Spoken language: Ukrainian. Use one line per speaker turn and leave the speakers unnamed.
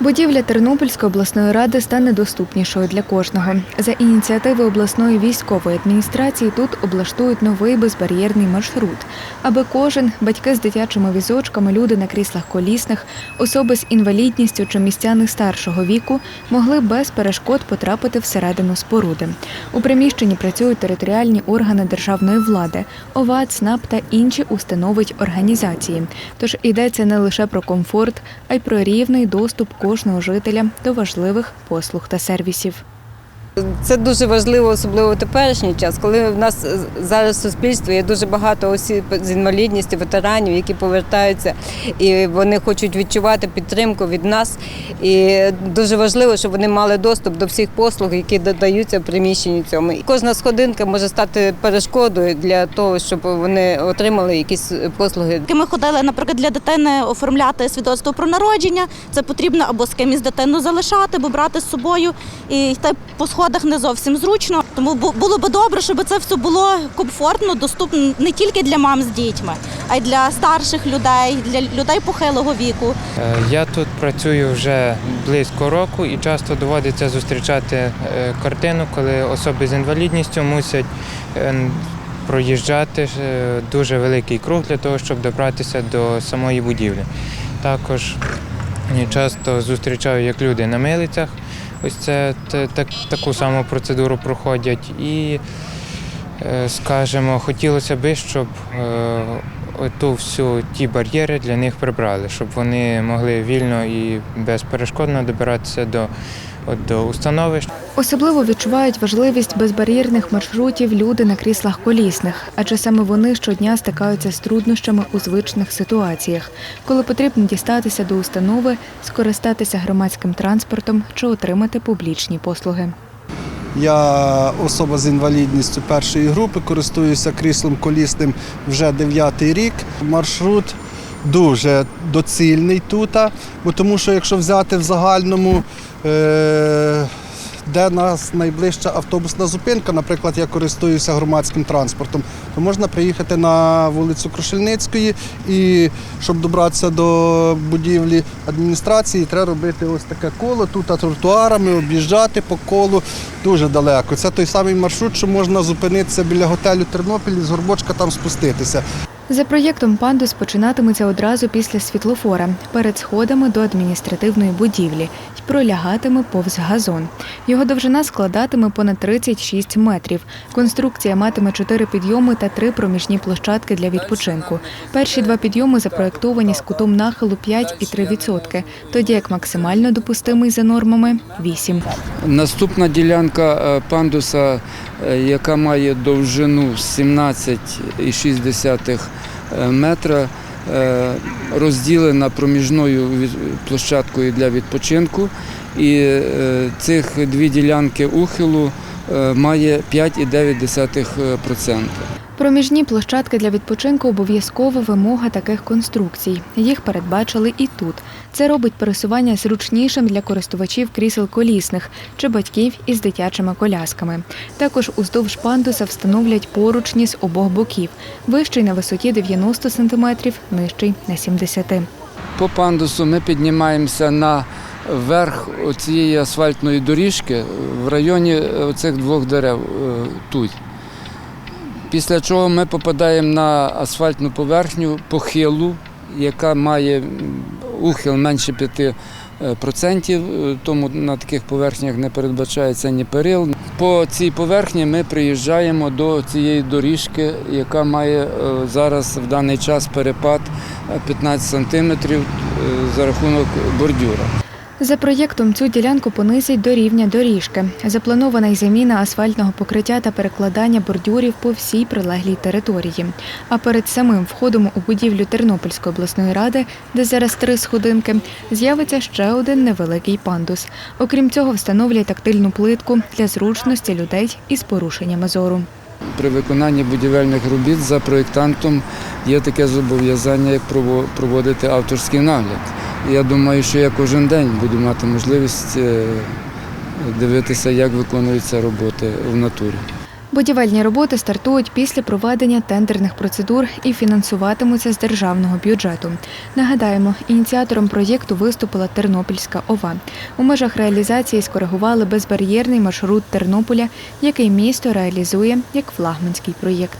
Будівля Тернопільської обласної ради стане доступнішою для кожного. За ініціативи обласної військової адміністрації тут облаштують новий безбар'єрний маршрут, аби кожен батьки з дитячими візочками, люди на кріслах колісних, особи з інвалідністю чи містяни старшого віку могли без перешкод потрапити всередину споруди. У приміщенні працюють територіальні органи державної влади, ОВА, ЦНАП та інші установи й організації. Тож йдеться не лише про комфорт, а й про рівний доступ жителя до важливих послуг та сервісів.
Це дуже важливо, особливо в теперішній час, коли в нас зараз в суспільстві є дуже багато осіб з інвалідністю, ветеранів, які повертаються, і вони хочуть відчувати підтримку від нас. І дуже важливо, щоб вони мали доступ до всіх послуг, які додаються в приміщенні цьому. І кожна сходинка може стати перешкодою для того, щоб вони отримали якісь послуги.
Ми ходили, наприклад, для дитини оформляти свідоцтво про народження. Це потрібно або з кимось дитину залишати, або брати з собою і йти по сходах не зовсім зручно. Тому було би добре, щоб це все було комфортно, доступно не тільки для мам з дітьми, а й для старших людей, для людей похилого віку.
Е, Я тут працюю вже близько року і часто доводиться зустрічати е, картину, коли особи з інвалідністю мусять е, проїжджати дуже великий круг для того, щоб добратися до самої будівлі. Також часто зустрічаю, як люди на милицях. Ось це так, таку саму процедуру проходять. І, е, скажімо, хотілося би, щоб е, ту всю ті бар'єри для них прибрали, щоб вони могли вільно і безперешкодно добиратися до, от, до установи.
Особливо відчувають важливість безбар'єрних маршрутів люди на кріслах колісних, адже саме вони щодня стикаються з труднощами у звичних ситуаціях, коли потрібно дістатися до установи, скористатися громадським транспортом чи отримати публічні послуги.
Я особа з інвалідністю першої групи, користуюся кріслом колісним вже дев'ятий рік. Маршрут дуже доцільний тут, бо тому що якщо взяти в загальному, е, де нас найближча автобусна зупинка, наприклад, я користуюся громадським транспортом, то можна приїхати на вулицю Крушельницької і щоб добратися до будівлі адміністрації, треба робити ось таке коло, тут тротуарами, об'їжджати по колу дуже далеко. Це той самий маршрут, що можна зупинитися біля готелю Тернопіль і з горбочка там спуститися.
За проєктом пандус починатиметься одразу після світлофора перед сходами до адміністративної будівлі й пролягатиме повз газон. Його довжина складатиме понад 36 метрів. Конструкція матиме чотири підйоми та три проміжні площадки для відпочинку. Перші два підйоми запроєктовані з кутом нахилу 5,3%, тоді як максимально допустимий за нормами 8%.
Наступна ділянка е, пандуса, е, яка має довжину 17,6 е, метра, е, розділена проміжною площадкою для відпочинку. І е, цих дві ділянки ухилу е, має 5,9%.
Проміжні площадки для відпочинку обов'язкова вимога таких конструкцій. Їх передбачили і тут. Це робить пересування зручнішим для користувачів крісел колісних чи батьків із дитячими колясками. Також уздовж пандуса встановлять поручні з обох боків, вищий на висоті 90 см, нижчий на 70
По пандусу ми піднімаємося на верх цієї асфальтної доріжки в районі цих двох дерев е, тут. Після чого ми попадаємо на асфальтну поверхню похилу, яка має ухил менше 5%, е, тому на таких поверхнях не передбачається ні перил. По цій поверхні ми приїжджаємо до цієї доріжки, яка має е, зараз в даний час перепад е, 15 сантиметрів е, за рахунок бордюра.
За проєктом цю ділянку понизять до рівня доріжки. Запланована й заміна асфальтного покриття та перекладання бордюрів по всій прилеглій території. А перед самим входом у будівлю Тернопільської обласної ради, де зараз три сходинки, з'явиться ще один невеликий пандус. Окрім цього, встановлять тактильну плитку для зручності людей із порушеннями зору.
При виконанні будівельних робіт за проєктантом є таке зобов'язання, як проводити авторський нагляд. Я думаю, що я кожен день буду мати можливість е, дивитися, як виконуються роботи в натурі.
Будівельні роботи стартують після проведення тендерних процедур і фінансуватимуться з державного бюджету. Нагадаємо, ініціатором проєкту виступила Тернопільська ОВА. У межах реалізації скоригували безбар'єрний маршрут Тернополя, який місто реалізує як флагманський проєкт.